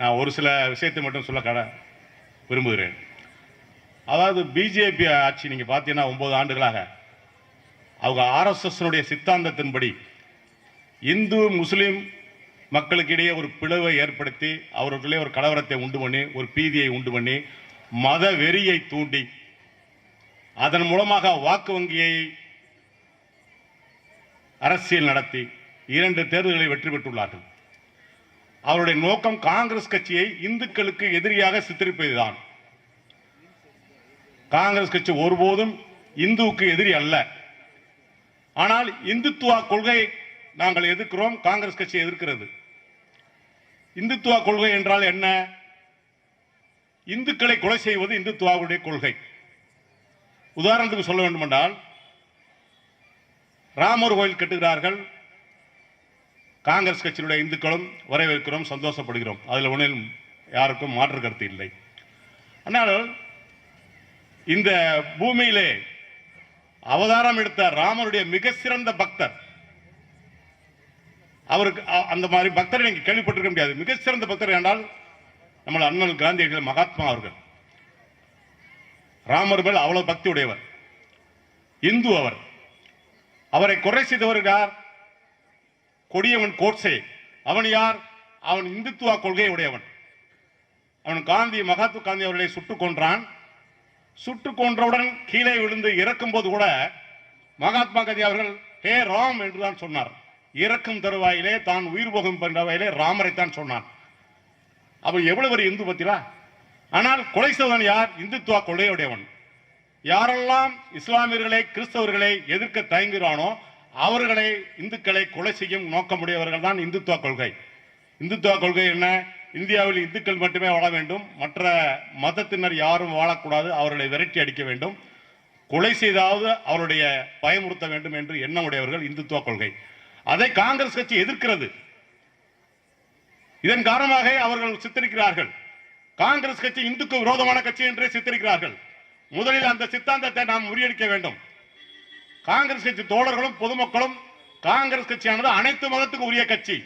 நான் ஒரு சில விஷயத்தை மட்டும் சொல்ல கட விரும்புகிறேன். அதாவது பிஜேபி ஆட்சி நீங்கள் பார்த்தீங்கன்னா ஒம்பது ஆண்டுகளாக அவங்க ஆர்எஸ்எஸ்னுடைய சித்தாந்தத்தின்படி இந்து முஸ்லீம் மக்களுக்கிடையே ஒரு பிளவை ஏற்படுத்தி அவர்களுக்குள்ளே ஒரு கலவரத்தை உண்டு பண்ணி ஒரு பீதியை உண்டு பண்ணி மத வெறியை தூண்டி அதன் மூலமாக வாக்கு வங்கியை அரசியல் நடத்தி இரண்டு தேர்தல்களை வெற்றி பெற்றுள்ளார்கள். அவருடைய நோக்கம் காங்கிரஸ் கட்சியை இந்துக்களுக்கு எதிரியாக சித்தரிப்பதுதான். காங்கிரஸ் கட்சி ஒருபோதும் இந்துவுக்கு எதிரி அல்ல. ஆனால் இந்துத்துவா கொள்கை நாங்கள் எதிர்க்கிறோம் காங்கிரஸ் கட்சி எதிர்க்கிறது. இந்துத்துவா கொள்கை என்றால் என்ன? இந்துக்களை கொலை செய்வது இந்துத்துவாவுடைய கொள்கை. உதாரணத்துக்கு சொல்ல வேண்டுமென்றால் ராமர் கோயில் கட்டுகிறார்கள். காங்கிரஸ் கட்சியினுடைய இந்துக்களும் வரவேற்கிறோம் சந்தோஷப்படுகிறோம். அதில் ஒன்றிலும் யாருக்கும் மாற்று கருத்து இல்லை. ஆனால் இந்த பூமியிலே அவதாரம் எடுத்த ராமனுடைய மிக சிறந்த பக்தர் அவருக்கு அந்த மாதிரி பக்தரை நீங்கள் கேள்விப்பட்டிருக்க முடியாது. மிக சிறந்த பக்தர் என்றால் நம்மள அண்ணல் காந்தியடிகள் மகாத்மா அவர்கள். ராமர் மேல் அவ்வளவு பக்தி உடையவர். இந்து அவர். அவரை குறை செய்தவர் யார்? கொடியவன் கோட்ஸே அவன் யார்? அவன் இந்துத்துவ கொள்கை உடையவன். அவன் காந்தி மகாத்மா காந்தி அவர்களை சுட்டுக் கொன்றான். சுட்டுக் கொன்றவுடன் கீழே விழுந்து இறக்கும் போது கூட மகாத்மா காந்தி அவர்கள் ஹே ராம் என்றுதான் சொன்னார். இறக்கும் தருவாயிலே தான் உயிர் போகும் தருவாயிலே ராமரைத்தான் சொன்னான். அவன் எவ்வளவு ஒரு இந்து பத்திலா ஆனால் கொலை செய்தவன் யார்? இந்துத்துவ கொள்கையுடையவன். யாரெல்லாம் இஸ்லாமியர்களை கிறிஸ்தவர்களை எதிர்க்க தயங்குகிறானோ அவர்களை இந்துக்களை கொலை செய்யும் நோக்கமுடையவர்கள் தான் இந்துத்துவ கொள்கை. இந்துத்துவ கொள்கை என்ன? இந்தியாவில் இந்துக்கள் மட்டுமே வாழ வேண்டும். மற்ற மதத்தினர் யாரும் வாழக்கூடாது. அவர்களை விரட்டி அடிக்க வேண்டும். கொலை செய்தாவது அவருடைய பயமுறுத்த வேண்டும் என்று எண்ணமுடையவர்கள் இந்துத்துவ கொள்கை. அதை காங்கிரஸ் கட்சி எதிர்க்கிறது. இதன் காரணமாக அவர்கள் சித்தரிக்கிறார்கள். காங்கிரஸ் கட்சி இந்துக்கு விரோதமான கட்சி என்றே சித்தரிக்கிறார்கள். முதலில் அந்த சித்தாந்தத்தை நாம் முறியடிக்க வேண்டும். காங்கிரஸ் கட்சி தோழர்களும் பொதுமக்களும் காங்கிரஸ் கட்சியானது அனைத்து மதத்துக்கு உரிய கட்சி.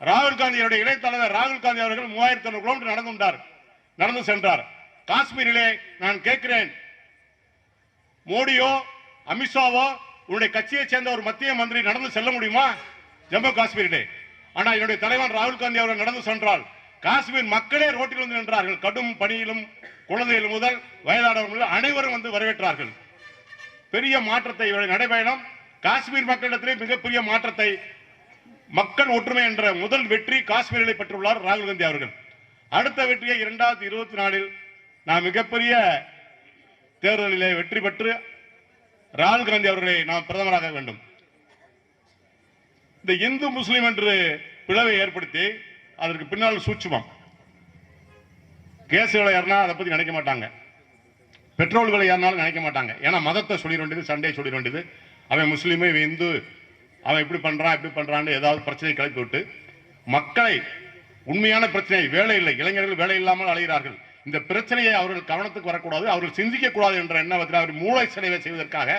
ராகுல் காந்தியுடைய இடைத்தலைவர் ராகுல் காந்தி அவர்கள் மூவாயிரத்தி ஐநூறு கிலோமீட்டர் நடந்துட்டார் நடந்து சென்றார். காஷ்மீரிலே நான் கேட்கிறேன் மோடியோ அமித்ஷாவோ உன்னுடைய கட்சியை சேர்ந்த ஒரு மத்திய மந்திரி நடந்து செல்ல முடியுமா? ஜம்மு காஷ்மீரிலே. ஆனா என்னுடைய தலைவன் ராகுல் காந்தி அவர்கள் நடந்து சென்றால் காஷ்மீர் மக்களே ரோட்டில் வந்து நின்றார்கள். கடும் பணியிலும் குழந்தைகள் முதல் வயதானவர்கள் அனைவரும் வந்து வரவேற்றார்கள். பெரிய மாற்றத்தை நடைபயணம். காஷ்மீர் மக்களிடத்திலே மிகப்பெரிய மாற்றத்தை மக்கள் ஒற்றுமை என்ற முதல் வெற்றி காஷ்மீரில் பெற்றுள்ளார் ராகுல் காந்தி அவர்கள். அடுத்த வெற்றியை இரண்டாயிரத்தி இருபத்தி நாலில் நான் மிகப்பெரிய தேர்தலிலே வெற்றி பெற்று ராகுல் காந்தி அவர்களை நாம் பிரதமராக வேண்டும். இந்த இந்து முஸ்லிம் என்று பிளவை ஏற்படுத்தி அதற்கு பின்னால் சூட்சுமம். கேஸ் யாருன்னா அதை பத்தி நினைக்க மாட்டாங்க. பெட்ரோல் விலை ஏறினாலும் நினைக்க மாட்டாங்க. ஏன்னா மதத்தை சொல்லிட வேண்டியது சண்டே சொல்லிட வேண்டியது அவன் முஸ்லீமு இவன் இந்து அவன் இப்படி பண்ணுறான் இப்படி பண்ணுறான்னு ஏதாவது பிரச்சனை கிளப்பி விட்டு மக்களை உண்மையான பிரச்சனை வேலை இல்லை இளைஞர்கள் வேலை இல்லாமல் அலைகிறார்கள். இந்த பிரச்சனையை அவர்கள் கவனத்துக்கு வரக்கூடாது அவர்கள் சிந்திக்கக்கூடாது என்ற எண்ணத்தில் அவர் மூளை சிலைவை செய்வதற்காக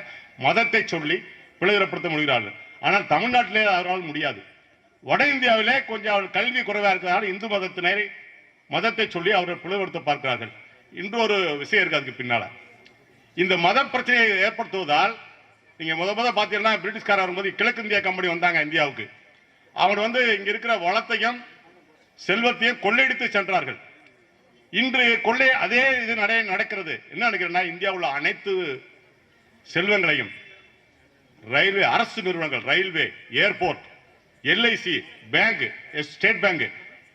மதத்தை சொல்லி பிளவுபடுத்த முடிகிறார்கள். ஆனால் தமிழ்நாட்டிலே அவரால் முடியாது. வட இந்தியாவிலே கொஞ்சம் அவர் கல்வி குறைவாக இருக்கிறதால இந்து மதத்தினரை மதத்தை சொல்லி அவர்கள் பிளவுபடுத்த பார்க்கிறார்கள். இன்று ஒரு விஷயம் இருக்கு அதுக்கு பின்னால. இந்த மத பிரச்சனையை ஏற்படுத்துவதால் நீங்க முத முத பாத்தீங்கன்னா பிரிட்டிஷ்காரர் வரும்போது கிழக்கு இந்தியா கம்பெனி வந்தாங்க இந்தியாவுக்கு. அவர் வந்து இங்க இருக்கிற வளத்தையும் செல்வத்தையும் கொள்ளையடித்து சென்றார்கள். இன்று கொள்ளை அதே இது நடை நடக்கிறது. என்ன நினைக்கிறேன்னா இந்தியாவில் அனைத்து செல்வங்களையும் ரயில்வே அரசு நிறுவனங்கள் railway airport LIC bank state bank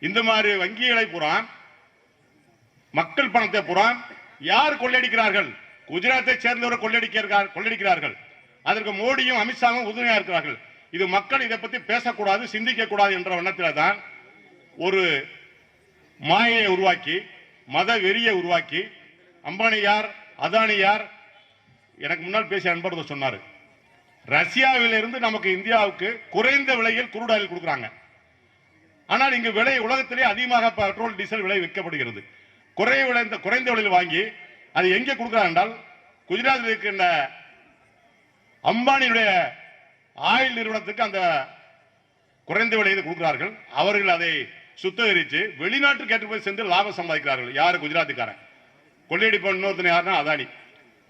இந்த மாதிரி வங்கிகளை பூரா மக்கள் பணத்தை புறம் யார் கொள்ளையடிக்கிறார்கள்? குஜராத்தை சேர்ந்தவர் கொள்ளையடிக்கிறார்கள் கொள்ளையடிக்கிறார்கள். அதற்கு மோடியும் அமித்ஷாவும் உறுதுணையா இருக்கிறார்கள். இது மக்கள் இதை பத்தி பேசக்கூடாது சிந்திக்க கூடாது என்ற வண்ணத்தில் தான் ஒரு மாயையை உருவாக்கி மத வெறியை உருவாக்கி அம்பானியார் அதானியார் எனக்கு முன்னால் பேசிய அன்பர் சொன்னார். ரஷ்யாவிலிருந்து நமக்கு இந்தியாவுக்கு குறைந்த விலையில் குருடாயில் கொடுக்குறாங்க. ஆனால் இங்கு விலை உலகத்திலே அதிகமாக பெட்ரோல் டீசல் விலை விற்கப்படுகிறது. குறைய விளைந்த குறைந்த விலையில் வாங்கி அது எங்கே கொடுக்குறாங்க என்றால் குஜராத்தில் இருக்கின்ற அம்பானியுடைய ஆயில் நிறுவனத்துக்கு அந்த குறைந்த விலையில் கொடுக்கிறார்கள். அவர்கள் அதை சுத்தகரித்து வெளிநாட்டுக்கு போய் சென்று லாபம் சம்பாதிக்கிறார்கள். யார்? குஜராத்துக்காரன். கொள்ளையடிப்ப இன்னொருத்தன் யாருன்னா அதானி.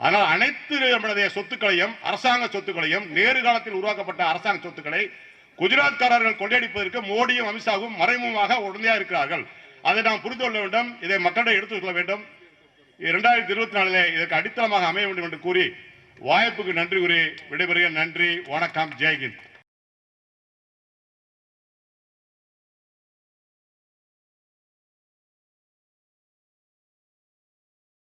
ஆனால் அனைத்து நம்மளுடைய சொத்துக்களையும் அரசாங்க சொத்துக்களையும் நேரு காலத்தில் உருவாக்கப்பட்ட அரசாங்க சொத்துக்களை குஜராத்காரர்கள் கொள்ளையடிப்பதற்கு மோடியும் அமித்ஷாவும் மறைமுகமாக உடனடியாக இருக்கிறார்கள். அதை நாம் புரிந்து கொள்ள வேண்டும். இதை மக்களிடம் எடுத்துக் கொள்ள வேண்டும். இரண்டாயிரத்தி இருபத்தி நாலிலே இதற்கு அடித்தளமாக அமைய வேண்டும் என்று கூறி வாய்ப்புக்கு நன்றி கூறி விடைபெறுகிறேன். நன்றி வணக்கம் ஜெய்ஹிந்த்.